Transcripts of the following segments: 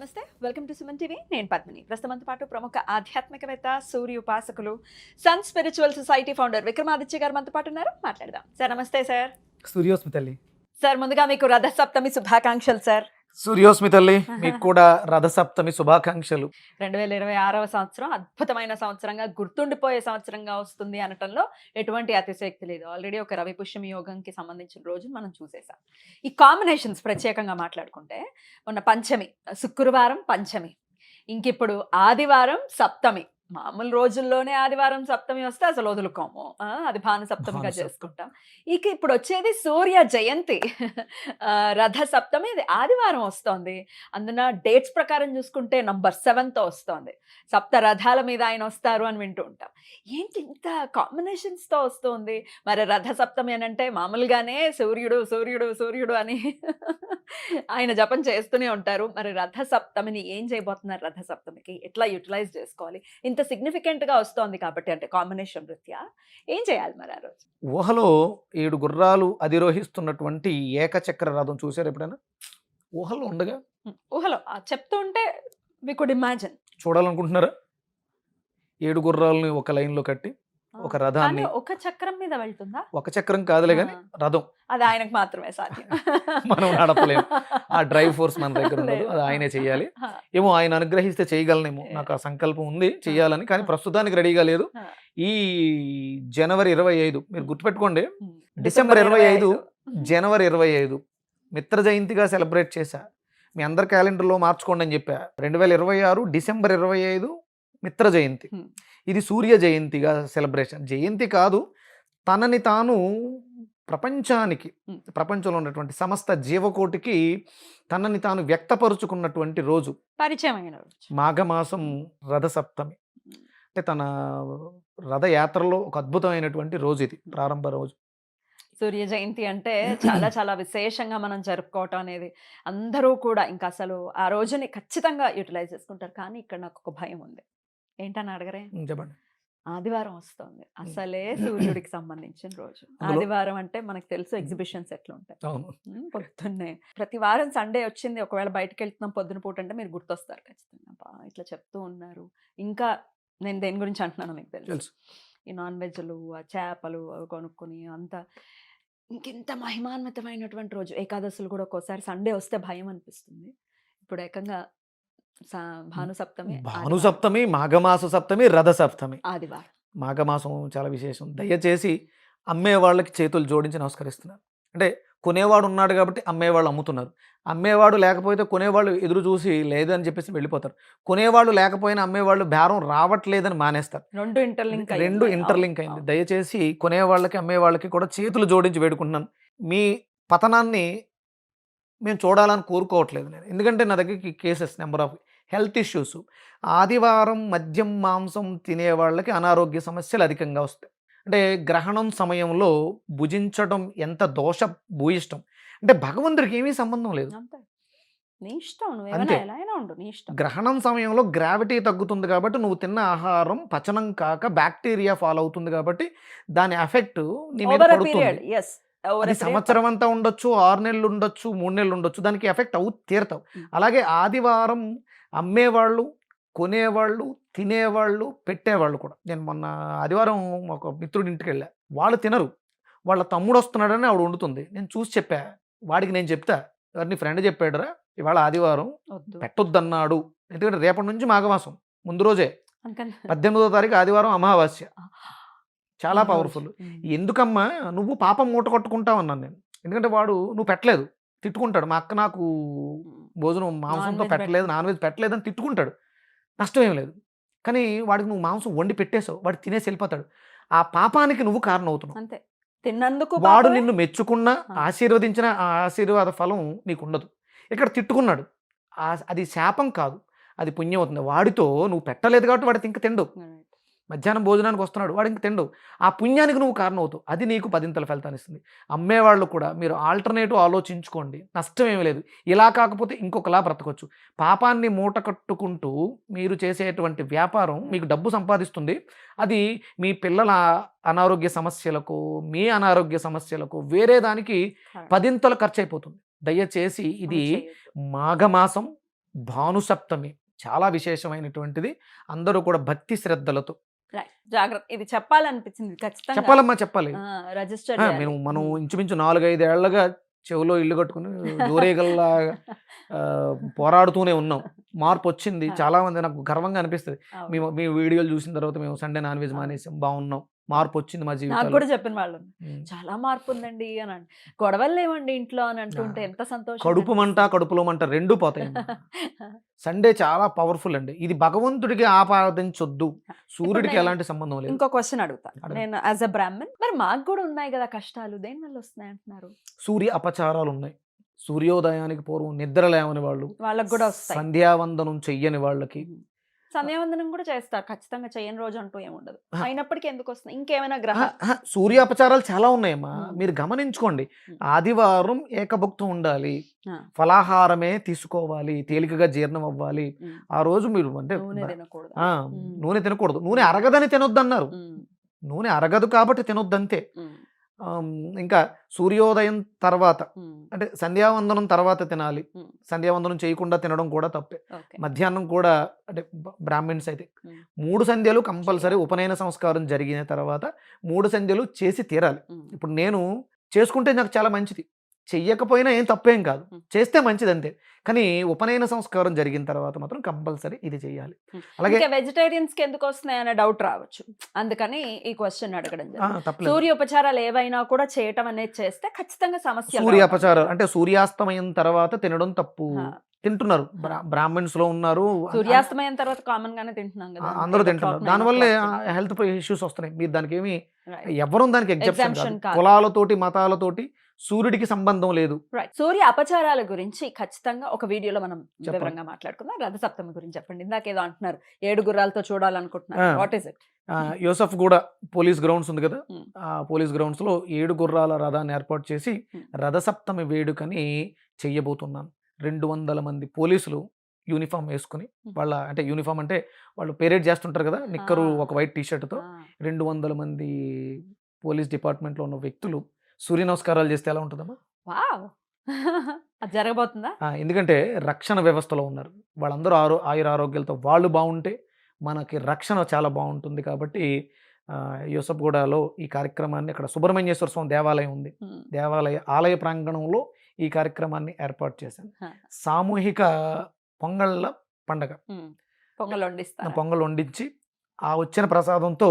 నమస్తే welcome to Suman TV. నేను పద్మిని. ప్రస్తుతంతో పాటు ప్రముఖ ఆధ్యాత్మికవేత్త సూర్య ఉపాసకులు sun spiritual society founder Vikramaditya garu మనతో పాటు ఉన్నారు. మాట్లాడదాం. సార్ నమస్తే సార్. సూర్యోస్మి తల్లి. సార్ ముందుగా మీకు రథ సప్తమి శుభాకాంక్షలు సార్. సూర్యోస్మి తల్లి మీకు కూడా రథసప్తమి శుభాకాంక్షలు. రెండు వేల ఇరవై ఆరవ సంవత్సరం అద్భుతమైన సంవత్సరంగా గుర్తుండిపోయే సంవత్సరంగా వస్తుంది అనటంలో ఎటువంటి అతిశయక్తి లేదు. ఆల్రెడీ ఒక రవి పుష్యమి యోగంకి సంబంధించిన రోజు మనం చూసేసాం. ఈ కాంబినేషన్స్ ప్రత్యేకంగా మాట్లాడుకుంటే మొన్న పంచమి శుక్రవారం పంచమి ఇంకిప్పుడు ఆదివారం సప్తమి. మామూలు రోజుల్లోనే ఆదివారం సప్తమి వస్తే అసలు వదులుకోము. ఆ, అది భాను సప్తమిగా. చేసుకుంటాం. ఇక ఇప్పుడు వచ్చేది సూర్య జయంతి. రథ సప్తమి ఇది ఆదివారం వస్తోంది. అందున డేట్స్ ప్రకారం చూసుకుంటే నంబర్ సెవెన్తో వస్తోంది. సప్త రథాల మీద ఆయన వస్తారు అని వింటూ ఉంటాం. ఏంటి ఇంత కాంబినేషన్స్తో వస్తుంది? మరి రథ సప్తమి అని అంటే మామూలుగానే సూర్యుడు సూర్యుడు సూర్యుడు అని ఆయన జపం చేస్తూనే ఉంటారు. మరి రథ సప్తమిని ఏం చేయబోతున్నారు? రథ సప్తమికి ఎట్లా యూటిలైజ్ చేసుకోవాలి? ఇంత సిగ్నిఫికెంట్గా వస్తోంది కాబట్టి అంటే కాంబినేషన్ రీత్యా ఏం చేయాలి మరి ఆ రోజు? ఊహలో ఏడు గుర్రాలు అధిరోహిస్తున్నటువంటి ఏకచక్ర రథం చూసారు ఎప్పుడైనా? ఊహలో ఉండగా? ఊహలో. చెప్తూ ఉంటే వి కుడ్ ఇమాజిన్ చూడాలనుకుంటున్నారా? ఏడు గుర్రాలని ఒక లైన్లో కట్టి ఒక రథాన్ని ఒక చక్రం మీద వెళ్తుందా? ఒక చక్రం కాదులే కానీ. రథం. అది ఆయనకు మాత్రమే సాధ్యం. మనం నడపలేం. ఆ డ్రైవ్ ఫోర్స్ మన దగ్గర ఉండదు. అది ఆయనే చెయ్యాలి. ఆ. ఏమో ఆయన అనుగ్రహిస్తే చేయగలనేమో. నాకు ఆ సంకల్పం ఉంది చెయ్యాలని కానీ ప్రస్తుతానికి రెడీగా లేదు. ఈ జనవరి ఇరవై ఐదు మీరు గుర్తుపెట్టుకోండి. డిసెంబర్ ఇరవై ఐదు. జనవరి ఇరవై ఐదు మిత్ర జయంతిగా సెలబ్రేట్ చేశా. మీ అందరి క్యాలెండర్లో మార్చుకోండి అని చెప్పా. రెండు వేల ఇరవై ఆరు డిసెంబర్ ఇరవై ఐదు మిత్ర జయంతి. ఇది సూర్య జయంతిగా సెలబ్రేషన్. జయంతి కాదు తనని తాను ప్రపంచానికి. ప్రపంచంలో ఉన్నటువంటి సమస్త జీవకోటికి తనని తాను వ్యక్తపరుచుకున్నటువంటి రోజు. పరిచయం అయిన రోజు. మాఘమాసం రథసప్తమి. అంటే తన రథయాత్రలో ఒక అద్భుతమైనటువంటి రోజు ఇది ప్రారంభ రోజు. సూర్య జయంతి అంటే చాలా చాలా విశేషంగా మనం జరుపుకోవటం అనేది అందరూ కూడా ఇంకా అసలు ఆ రోజుని ఖచ్చితంగా యూటిలైజ్ చేసుకుంటారు. కానీ ఇక్కడ నాకు ఒక భయం ఉంది. ఏంటని అడగరే? చెప్పండి. ఆదివారం వస్తుంది. అసలే సూర్యుడికి సంబంధించిన రోజు. ఆదివారం అంటే మనకు తెలుసు ఎగ్జిబిషన్స్ ఎట్లా ఉంటాయి పొద్దున్నే. ప్రతి వారం సండే వచ్చింది. ఒకవేళ బయటకు వెళ్తున్నాం పొద్దున పూట అంటే మీరు గుర్తొస్తారు ఖచ్చితంగా. ఇట్లా చెప్తూ ఉన్నారు. ఇంకా నేను దేని గురించి అంటున్నాను మీకు తెలుసు. తెలుసు. ఈ నాన్ వెజ్లు ఆ చేపలు అవి కొనుక్కొని అంత ఇంకెంత మహిమాన్వితమైనటువంటి రోజు. ఏకాదశులు కూడా ఒక్కోసారి సండే వస్తే భయం అనిపిస్తుంది. ఇప్పుడు ఏకంగా సా- భాను సప్తమి భాను ఆదివారం. సప్తమి మాఘమాస సప్తమి రథ సప్తమి ఆదివారం. మాఘమాసం చాలా విశేషం. దయచేసి అమ్మే వాళ్ళకి చేతులు జోడించి నమస్కరిస్తున్నారు. అంటే కొనేవాడు ఉన్నాడు కాబట్టి అమ్మేవాళ్ళు అమ్ముతున్నారు. అమ్మేవాడు లేకపోతే కొనేవాళ్ళు ఎదురు చూసి లేదని చెప్పేసి వెళ్ళిపోతారు. కొనేవాళ్ళు లేకపోయినా అమ్మేవాళ్ళు బేరం రావట్లేదని మానేస్తారు. రెండు ఇంటర్లింక్ రెండు ఇంటర్లింక్ అయింది. దయచేసి కొనేవాళ్ళకి అమ్మేవాళ్ళకి కూడా చేతులు జోడించి వేడుకుంటున్నాను. మీ పతనాన్ని మేము చూడాలని కోరుకోవట్లేదు నేను. ఎందుకంటే నా దగ్గరికి cases number of health issues. ఆదివారం మద్యం మాంసం తినే వాళ్ళకి అనారోగ్య సమస్యలు అధికంగా వస్తాయి. అంటే గ్రహణం సమయంలో భుజించడం ఎంత దోష భూయిష్టం? అంటే భగవంతుడికి ఏమీ సంబంధం లేదు. అంతే. గ్రహణం సమయంలో గ్రావిటీ తగ్గుతుంది కాబట్టి నువ్వు తిన్న ఆహారం పచనం కాక బ్యాక్టీరియా ఫాలో అవుతుంది కాబట్టి దాని ఎఫెక్ట్ నీ మీద పడుతుంది. సంవత్సరం అంతా ఉండొచ్చు ఆరు నెలలు ఉండొచ్చు మూడు నెలలు ఉండొచ్చు దానికి ఎఫెక్ట్ అవు తీరుతావు. అలాగే ఆదివారం అమ్మేవాళ్ళు కొనేవాళ్ళు తినేవాళ్ళు పెట్టేవాళ్ళు కూడా. నేను మొన్న ఆదివారం ఒక మిత్రుడి ఇంటికి వెళ్ళా. వాళ్ళు తినరు. వాళ్ళ తమ్ముడు వస్తున్నాడని ఆవిడ వండుతుంది. నేను చూసి చెప్పా. వాడికి నేను చెప్తా. ఎవరిని ఫ్రెండ్ చెప్పాడురా? ఇవాళ ఆదివారం పెట్టొద్దన్నాడు. ఎందుకంటే రేపటి నుంచి మాఘమాసం. ముందు రోజే. పద్దెనిమిదో తారీఖు ఆదివారం అమావాస్య. చాలా. పవర్ఫుల్. ఎందుకమ్మా? నువ్వు పాపం మూట కొట్టుకుంటావు అన్నాను నేను. ఎందుకంటే వాడు నువ్వు పెట్టలేదు. తిట్టుకుంటాడు. మా అక్క నాకు భోజనం మాంసంతో పెట్టలేదు నాన్ వెజ్ పెట్టలేదు అని తిట్టుకుంటాడు. నష్టం ఏం లేదు. కానీ వాడికి నువ్వు మాంసం వండి పెట్టేశావు. వాడు తినేసి వెళ్ళిపోతాడు. ఆ పాపానికి నువ్వు కారణం అవుతున్నావు అంతే. తిన్నందుకు వాడు. నిన్ను మెచ్చుకున్నా. ఆశీర్వదించిన ఆ ఆశీర్వాద ఫలం నీకు ఉండదు ఇక్కడ తిట్టుకున్నాడు. అది శాపం కాదు. అది పుణ్యం అవుతుంది. వాడితో నువ్వు పెట్టలేదు కాబట్టి వాడికి ఇంక తిండు. Right. మధ్యాహ్నం భోజనానికి వస్తున్నాడు. వాడు ఇంక తిండు. ఆ పుణ్యానికి నువ్వు కారణం అవుతావు అది నీకు పదింతల ఫలితాన్ని ఇస్తుంది. అమ్మేవాళ్ళు కూడా మీరు ఆల్టర్నేటివ్ ఆలోచించుకోండి. నష్టం ఏమీ లేదు. ఇలా కాకపోతే ఇంకొకలా బ్రతకొచ్చు. పాపాన్ని మూట కట్టుకుంటూ మీరు చేసేటువంటి వ్యాపారం మీకు డబ్బు సంపాదిస్తుంది. అది మీ పిల్లల అనారోగ్య సమస్యలకు మీ అనారోగ్య సమస్యలకు వేరే దానికి. పదింతలు ఖర్చు అయిపోతుంది దయచేసి ఇది. మాఘమాసం భానుసప్తమి. చాలా విశేషమైనటువంటిది. అందరూ కూడా భక్తి శ్రద్ధలతో జాగ్రత్త ఇది చెప్పాలనిపించింది. ఖచ్చితంగా చెప్పాలమ్మా చెప్పాలి. రిజిస్టర్ మేము మనం ఇంచుమించు నాలుగైదేళ్ళగా చెవిలో ఇల్లు కట్టుకుని ఊరేగల్లా ఆ, పోరాడుతూనే ఉన్నాం. మార్పు వచ్చింది చాలా మంది నాకు గర్వంగా అనిపిస్తుంది. మీ మీ వీడియోలు చూసిన తర్వాత మేము సండే నాన్ వెజ్ మానేసాం. బాగున్నాం. మార్పు వచ్చింది మా నాకు జీవితంలో కూడా చెప్పిన వాళ్ళు. చాలా మార్పు ఉందండి అని అంట గొడవలు లేవండి ఇంట్లో అని అంటుంటే ఎంత సంతోషం కడుపు మంట కడుపులో మంట రెండు పోతాయి సండే చాలా పవర్ఫుల్ అండి. ఇది భగవంతుడికి ఆపాదించొద్దు. సూర్యుడికి ఎలాంటి సంబంధం లేదు. ఇంకో క్వశ్చన్ అడుగుతా. అడగండి. నేను యాజ్ అ బ్రాహ్మణ్ మరి మాకు కూడా ఉన్నాయి కదా కష్టాలు దేని వల్ల వస్తున్నాయి అంటున్నారు? సూర్య అపచారాలు ఉన్నాయి. సూర్యోదయానికి పూర్వం నిద్ర లేవని వాళ్ళు వాళ్ళకి కూడా సంధ్యావందనం చెయ్యని వాళ్ళకి సంధ్యావందనం కూడా చేస్తారు ఖచ్చితంగా చేయని రోజు అంటూ ఏముండదు. అయినప్పటికీ ఎందుకు వస్తున్నాయి ఇంకేమైనా గ్రహ ఆ, ఆ, సూర్య అపచారాలు చాలా ఉన్నాయమ్మా. మీరు గమనించుకోండి. ఆదివారం ఏకభుక్తం ఉండాలి. ఫలాహారమే తీసుకోవాలి తేలికగా జీర్ణం అవ్వాలి. ఆ రోజు మీరు అంటే నూనె తినకూడదు. నూనె అరగదని తినొద్దు అన్నారు ఉమ్. నూనె అరగదు కాబట్టి తినొద్దు అంతే ఉమ్. ఆమ్, ఇంకా సూర్యోదయం తర్వాత. అంటే సంధ్యావందనం తర్వాత తినాలి. సంధ్యావందనం చేయకుండా తినడం కూడా తప్పే మధ్యాహ్నం కూడా అంటే బ్రాహ్మిన్స్ అయితే. మూడు సంధ్యలు కంపల్సరీ ఉపనయన సంస్కారం జరిగిన తర్వాత మూడు సంధ్యలు చేసి తీరాలి. ఇప్పుడు నేను చేసుకుంటే నాకు చాలా మంచిది చెయ్యకపోయినా ఏం తప్పేం కాదు. చేస్తే మంచిది అంతే కానీ ఉపనయన సంస్కారం జరిగిన తర్వాత మాత్రం కంపల్సరీ ఇది చేయాలి. అలాగే వెజిటేరియన్స్కి ఎందుకు వస్తున్నాయి అనే డౌట్ రావచ్చు అందుకని ఈ క్వశ్చన్ అడగడం ఆ, జరిగింది. తప్పలేదు సూర్య ఉపచారాలు ఏవైనా కూడా చేయటం అనేది చేస్తే ఖచ్చితంగా సమస్య సూర్య అపచారం అంటే సూర్యాస్తమయం తర్వాత తినడం తప్పు. తింటున్నారు బ్రాహ్మణ్స్లో ఉన్నారు సూర్యాస్తమయం తర్వాత కామన్ గానే తింటున్నాం కదా అందరూ తింటున్నారు దానివల్లే. హెల్త్ ఇష్యూస్ వస్తున్నాయి మీరు దానికి ఏమి. ఎవరు దానికి ఎగ్జాప్షన్. కులాలతోటి మతాలతోటి సూర్యుడికి సంబంధం లేదు. సూర్య అపచారాల గురించి ఖచ్చితంగా ఒక వీడియోలో మనం. వివరంగా మాట్లాడుకుందాం రథసప్తమి గురించి చెప్పండి ఇందాక ఏదో అంటున్నారు ఏడు గుర్రాలతో చూడాలనుకుంటున్నారు. వాట్ ఈస్ ఇట్ యోసఫ్ కూడా పోలీస్ గ్రౌండ్స్ ఉంది కదా ఉమ్. ఆ పోలీస్ గ్రౌండ్స్లో ఏడు గుర్రాల రథాన్ని ఏర్పాటు చేసి ఉమ్. రథసప్తమి వేడుకని చెయ్యబోతున్నాను రెండు వందల మంది పోలీసులు యూనిఫామ్ వేసుకుని ఉమ్. వాళ్ళ అంటే యూనిఫామ్ అంటే వాళ్ళు పెరేడ్ చేస్తుంటారు కదా నిక్కరు. ఒక వైట్ టీ తో రెండు వందల మంది పోలీస్ డిపార్ట్మెంట్లో ఉన్న వ్యక్తులు సూర్య నమస్కారాలు చేస్తే ఎలా ఉంటుందమ్మా? వావ్! అది జరగబోతుందా? ఎందుకంటే రక్షణ వ్యవస్థలో ఉన్నారు. వాళ్ళందరూ ఆరో ఆయుర ఆరోగ్యాలతో వాళ్ళు బాగుంటే మనకి రక్షణ చాలా బాగుంటుంది కాబట్టి యూసఫ్గూడలో ఈ కార్యక్రమాన్ని అక్కడ సుబ్రహ్మణ్యేశ్వర స్వామి దేవాలయం ఉంది. దేవాలయ ఆలయ ప్రాంగణంలో ఈ కార్యక్రమాన్ని ఏర్పాటు చేశాను. సామూహిక పొంగళ్ళ పండగ. పొంగల్ వండిస్తారు? పొంగల్ వండించి ఆ వచ్చిన ప్రసాదంతో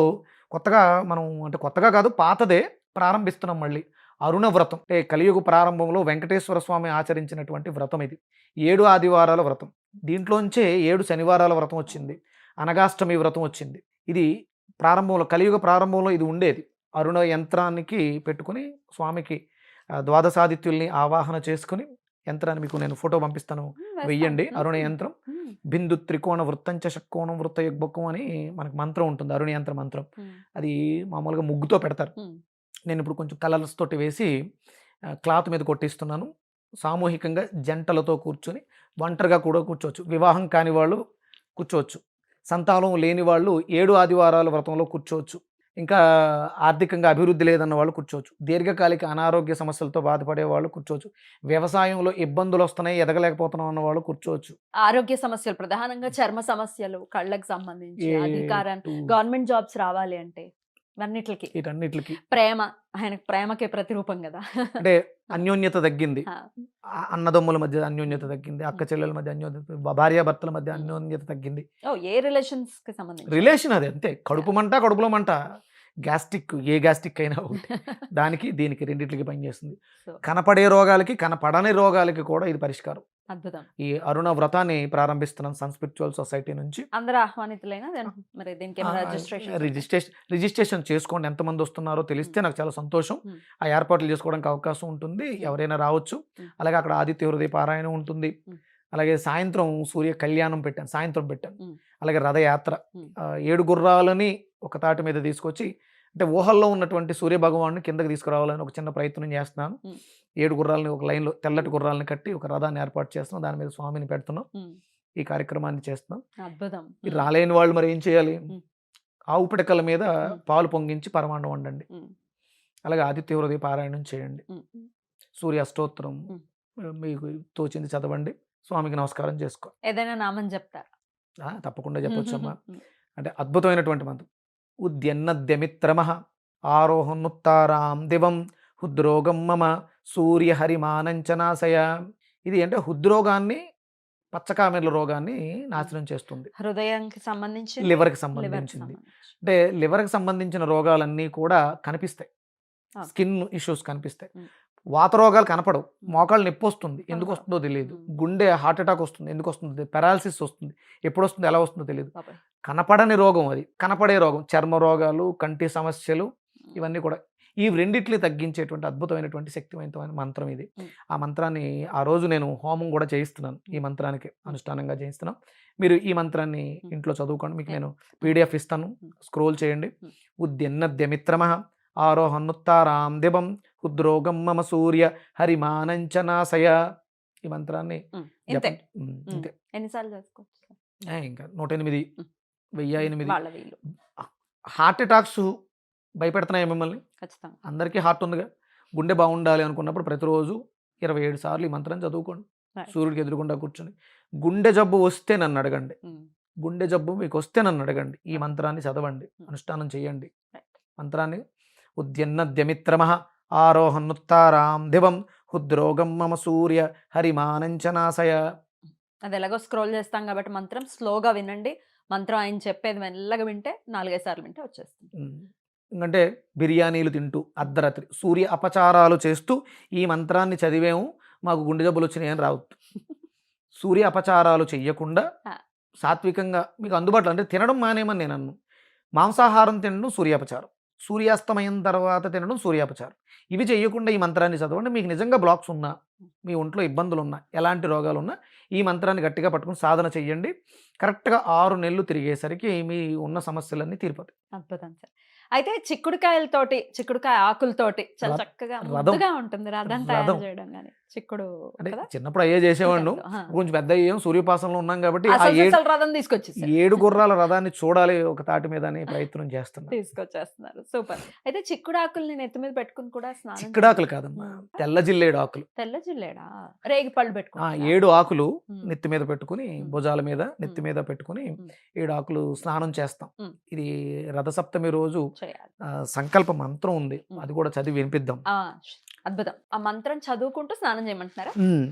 కొత్తగా మనం అంటే కొత్తగా కాదు పాతదే ప్రారంభిస్తున్నాం మళ్ళీ. అరుణ వ్రతం అంటే కలియుగ ప్రారంభంలో వెంకటేశ్వర స్వామి ఆచరించినటువంటి వ్రతం ఇది. ఏడు ఆదివారాల వ్రతం. దీంట్లోంచే ఏడు శనివారాల వ్రతం వచ్చింది. అనగాష్టమి వ్రతం వచ్చింది. ఇది ప్రారంభంలో కలియుగ ప్రారంభంలో ఇది ఉండేది. అరుణ యంత్రానికి పెట్టుకుని స్వామికి ద్వాదశాదిత్యుల్ని ఆవాహన చేసుకుని యంత్రాన్ని మీకు నేను ఫోటో పంపిస్తాను. వెయ్యండి. అరుణ యంత్రం. బిందు త్రికోణ వృత్తంచ షట్కోణం వృత్త యుగ్బకం అని మనకు మంత్రం ఉంటుంది. అరుణ యంత్ర మంత్రం. అది మామూలుగా ముగ్గుతో పెడతారు. నేను ఇప్పుడు కొంచెం కలర్స్ తోటి వేసి క్లాత్ మీద కొట్టిస్తున్నాను. సామూహికంగా జంటలతో కూర్చొని ఒంటరిగా కూడా కూర్చోవచ్చు. వివాహం కాని వాళ్ళు కూర్చోవచ్చు. సంతానం లేని వాళ్ళు ఏడు ఆదివారాల వ్రతంలో కూర్చోవచ్చు. ఇంకా ఆర్థికంగా అభివృద్ధి లేదన్న వాళ్ళు కూర్చోవచ్చు. దీర్ఘకాలిక అనారోగ్య సమస్యలతో బాధపడే వాళ్ళు కూర్చోవచ్చు. వ్యవసాయంలో ఇబ్బందులు వస్తున్నాయి ఎదగలేకపోతున్నాం అన్న వాళ్ళు కూర్చోవచ్చు. ఆరోగ్య సమస్యలు ప్రధానంగా చర్మ సమస్యలు కళ్ళకి సంబంధించి అధికారం గవర్నమెంట్ జాబ్స్ రావాలి అంటే. ఇవన్నిటికి వీటన్నిటికి ప్రేమ ఆయనకు ప్రేమకే ప్రతిరూపం కదా. అంటే అన్యోన్యత తగ్గింది. అన్నదమ్ముల మధ్య అన్యోన్యత తగ్గింది అక్క చెల్లెల మధ్య అన్యోన్యత భార్యాభర్తల మధ్య అన్యోన్యత తగ్గింది. ఓ ఏ రిలేషన్స్కి సంబంధించి? రిలేషన్ అది అంతే. కడుపు మంట కడుపులో మంట. గ్యాస్టిక్ ఏ గ్యాస్టిక్ అయినా ఒకటి. దానికి దీనికి రెండిట్లకి పనిచేస్తుంది. కనపడే రోగాలకి కనపడని రోగాలకి కూడా ఇది పరిష్కారం. అద్భుతం. ఈ అరుణ వ్రతాన్ని ప్రారంభిస్తున్నాం సన్ స్పిరిచువల్ సొసైటీ నుంచి అందరూ ఆహ్వానితులైనా? then మరి దీనికి రిజిస్ట్రేషన్ రిజిస్ట్రేషన్ రిజిస్ట్రేషన్ చేసుకోండి. ఎంతమంది వస్తున్నారో తెలిస్తే నాకు చాలా సంతోషం. ఆ ఏర్పాట్లు చేసుకోవడానికి అవకాశం ఉంటుంది. ఎవరైనా రావచ్చు. అలాగే అక్కడ ఆదిత్య హృదయ పారాయణం ఉంటుంది. అలాగే సాయంత్రం సూర్య కళ్యాణం పెట్టాను సాయంత్రం పెట్టాను. అలాగే రథయాత్ర. ఏడు గుర్రాలని ఒక తాటి మీద తీసుకొచ్చి అంటే ఊహల్లో ఉన్నటువంటి సూర్య భగవాన్ని కిందకి తీసుకురావాలని ఒక చిన్న ప్రయత్నం చేస్తున్నాను. ఏడు గుర్రాలని ఒక లైన్లో తెల్లటి గుర్రాలని కట్టి ఒక రథాన్ని ఏర్పాటు చేస్తున్నాం. దాని మీద స్వామిని పెడుతున్నాం. ఈ కార్యక్రమాన్ని చేస్తున్నాం. అద్భుతం. మీరు రాలేని వాళ్ళు మరి ఏం చేయాలి. ఆవు పిడకల మీద. పాలు పొంగించి పరమాండం వండండి. అలాగే ఆదిత్య హృదయ పారాయణం చేయండి. సూర్య అష్టోత్తరం. మీకు తోచింది చదవండి. స్వామికి నమస్కారం చేసుకో ఏదైనా నామం చెప్తారా? తప్పకుండా చెప్పొచ్చమ్మా. అంటే అద్భుతమైనటువంటి మంత్రం. ఉద్యన్నద్యమిత్రమ ఆరోహనుత్తారాం దివం హృద్రోగం మమ సూర్య హరిమానంచనాశయ ఇది అంటే హృద్రోగాన్ని పచ్చకామెర్ల రోగాన్ని నాశనం చేస్తుంది. హృదయానికి సంబంధించి లివర్కి సంబంధించింది. అంటే లివర్కి సంబంధించిన రోగాలన్నీ కూడా కనిపిస్తాయి. స్కిన్ ఇష్యూస్ కనిపిస్తాయి. ఉమ్. వాత రోగాలు కనపడవు. మోకాళ్ళు నొప్పి వస్తుంది ఎందుకు. వస్తుందో తెలియదు. గుండె హార్ట్ అటాక్ వస్తుంది. ఎందుకు వస్తుంది పెరాలసిస్ వస్తుంది. ఎప్పుడు వస్తుంది ఎలా వస్తుందో తెలియదు. కనపడని రోగం అది. కనపడే రోగం. చర్మ రోగాలు కంటి సమస్యలు ఇవన్నీ కూడా. ఈ రెండిట్లు తగ్గించేటువంటి అద్భుతమైనటువంటి శక్తివంతమైన మంత్రం ఇది. ఆ మంత్రాన్ని ఆ రోజు నేను హోమం కూడా చేయిస్తున్నాను. ఈ మంత్రానికి అనుష్ఠానంగా చేయిస్తున్నాను మీరు ఈ మంత్రాన్ని. ఇంట్లో చదువుకోండి. మీకు. నేను పీడిఎఫ్ ఇస్తాను. స్క్రోల్ చేయండి. ఉద్యన్నద్యమిత్రమ. ఆరోహనుత్తారాం దివం హృద్రోగం మమ సూర్య హరిమానంచనాశయ ఈ మంత్రాన్ని ఎన్నిసార్లు ఇంకా నూట ఎనిమిది. వెయ్యి ఎనిమిది. హార్ట్ అటాక్స్ భయపెడుతున్నాయి మిమ్మల్ని? అందరికీ హార్ట్ ఉందిగా. గుండె బాగుండాలి అనుకున్నప్పుడు ప్రతిరోజు ఇరవై ఏడు సార్లు ఈ మంత్రం చదువుకోండి. సూర్యుడికి ఎదురుకుండా కూర్చొని. గుండె జబ్బు వస్తే నన్ను అడగండి. గుండె జబ్బు మీకు వస్తే నన్ను అడగండి. ఈ మంత్రాన్ని చదవండి. అనుష్ఠానం చేయండి. మంత్రాన్ని ఉద్యన్నద్యమిత్రమ ఆరోహనుత్తారాం దివం హృద్రోగం మమ సూర్య హరిమానంచనాశయ అది ఎలాగో స్క్రోల్ చేస్తాం కాబట్టి మంత్రం స్లోగా వినండి. మంత్రం ఆయన చెప్పేది మెల్లగా వింటే నాలుగైదు సార్లు వింటే వచ్చేస్తుంది. ఎందుకంటే బిర్యానీలు తింటూ అర్ధరాత్రి సూర్య అపచారాలు చేస్తూ ఈ మంత్రాన్ని చదివేము మాకు గుండె జబ్బులు వచ్చినాయి అని రావద్దు. సూర్య అపచారాలు చెయ్యకుండా. సాత్వికంగా మీకు అందుబాటులో అంటే తినడం మానేమని నేను అన్ను. మాంసాహారం తినడం సూర్యాపచారం సూర్యాస్తమయం తర్వాత తినడం సూర్యాపచారం. ఇవి చేయకుండా ఈ మంత్రాన్ని చదవండి. మీకు నిజంగా బ్లాక్స్ ఉన్నా మీ ఒంట్లో ఇబ్బందులు ఉన్నా ఎలాంటి రోగాలు ఉన్నా ఈ మంత్రాన్ని గట్టిగా పట్టుకుని సాధన చెయ్యండి కరెక్ట్గా ఆరు నెలలు తిరిగేసరికి మీ ఉన్న సమస్యలన్నీ తీరిపోతాయి. అద్భుతం సార్. అయితే చిక్కుడుకాయలతోటి చిక్కుడుకాయ ఆకులతోటి చాలా చక్కగా రథం. ముద్దుగా ఉంటుంది. రథం తయారు. చేయడం కానీ చిక్కుడు అంటే? చిన్నప్పుడు అయ్యే చేసేవాడు. కొంచెం పెద్ద అయ్యాం సూర్యోపాసనలో ఉన్నాం కాబట్టి అసలు ఏడు రథం గుర్రాల రథాన్ని చూడాలి ఒక తాటి మీద అని ప్రయత్నం చేస్తున్నా తీసుకొచ్చేస్తున్నారు సూపర్ అయితే చిక్కుడాకుల్ని నెత్తి మీద పెట్టుకుని కూడా స్నానం చిక్కుడాకులు కాదమ్మా. తెల్ల జిల్లేడు ఆకులు తెల్ల జిల్లేడా రేగి పళ్ళు ఆ పెట్టుకుని ఏడు ఆకులు. నెత్తి మీద పెట్టుకుని. భుజాల మీద నెత్తి. మీద పెట్టుకుని. ఏడు ఆకులు స్నానం చేస్తాం. ఇది రథసప్తమి రోజు సంకల్ప మంత్రం ఉంది. అది కూడా చదివి వినిపిద్దాం అద్భుతం. ఆ మంత్రం చదువుకుంటూ స్నానం చేయమంటున్నారా?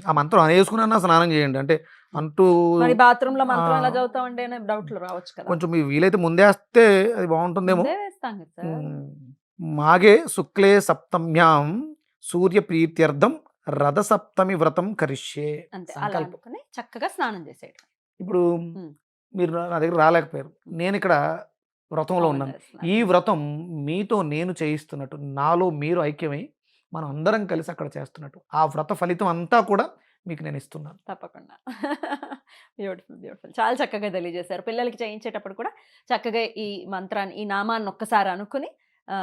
ఆ మంత్రం అనేసుకున్నా స్నానం చేయండి. అంటే అంటూ మరి బాత్రూమ్లో మంత్రం. ఎలా చదువుతామండి అనే డౌట్లు రావచ్చు కదా. కొంచెం మీ వీలైతే ముందేస్తే అది బాగుంటుందేమో. వేస్తాం కదా. మాగే శుక్లే సప్తమ్యాం సూర్య ప్రీత్యర్థం రథ సప్తమి వ్రతం కరిష్యే అంతే. అలా సంకల్పం. అనుకుని చక్కగా స్నానం చేసేయడం ఇప్పుడు. మీరు నా దగ్గర రాలేకపోయారు. నేను ఇక్కడ వ్రతంలో ఉన్నాను. ఈ వ్రతం మీతో నేను చేయిస్తున్నట్టు నాలో మీరు ఐక్యమై మనం అందరం కలిసి అక్కడ చేస్తున్నట్టు. ఆ వ్రత ఫలితం అంతా కూడా మీకు నేను ఇస్తున్నాను. తప్పకుండా. బ్యూటిఫుల్ బ్యూటిఫుల్ చాలా చక్కగా తెలియజేశారు. పిల్లలకి చేయించేటప్పుడు కూడా చక్కగా ఈ మంత్రాన్ని ఈ నామాన్ని ఒక్కసారి అనుకుని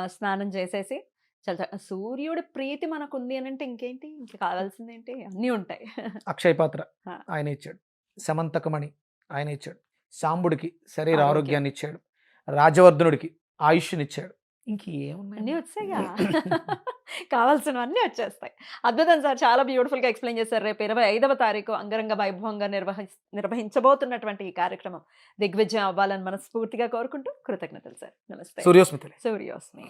స్నానం చేసేసి చాలా చక్క- సూర్యుడి ప్రీతి మనకు ఉంది అని అంటే ఇంకేంటి? ఇంక కావాల్సింది ఏంటి అన్నీ ఉంటాయి. అక్షయ పాత్ర. ఆయన ఇచ్చాడు. సమంతకమణి ఆయన ఇచ్చాడు. శాంబుడికి శరీర ఆరోగ్యం. ఆరోగ్యాన్ని ఇచ్చాడు. రాజవర్ధనుడికి ఆయుష్నిచ్చాడు. అన్నీ వచ్చాయిగా. కావాల్సినవన్నీ వచ్చేస్తాయి. అద్భుతం సార్. చాలా బ్యూటిఫుల్గా ఎక్స్ప్లెయిన్ చేశారు. రేపు ఇరవై ఐదవ తారీఖు అంగరంగ వైభవంగా నిర్వహి నిర్వహించబోతున్నటువంటి ఈ కార్యక్రమం దిగ్విజయం అవ్వాలని మనస్ఫూర్తిగా కోరుకుంటూ కృతజ్ఞతలు సార్. నమస్తే. సూర్యోస్మితలే. సూర్యోస్మి.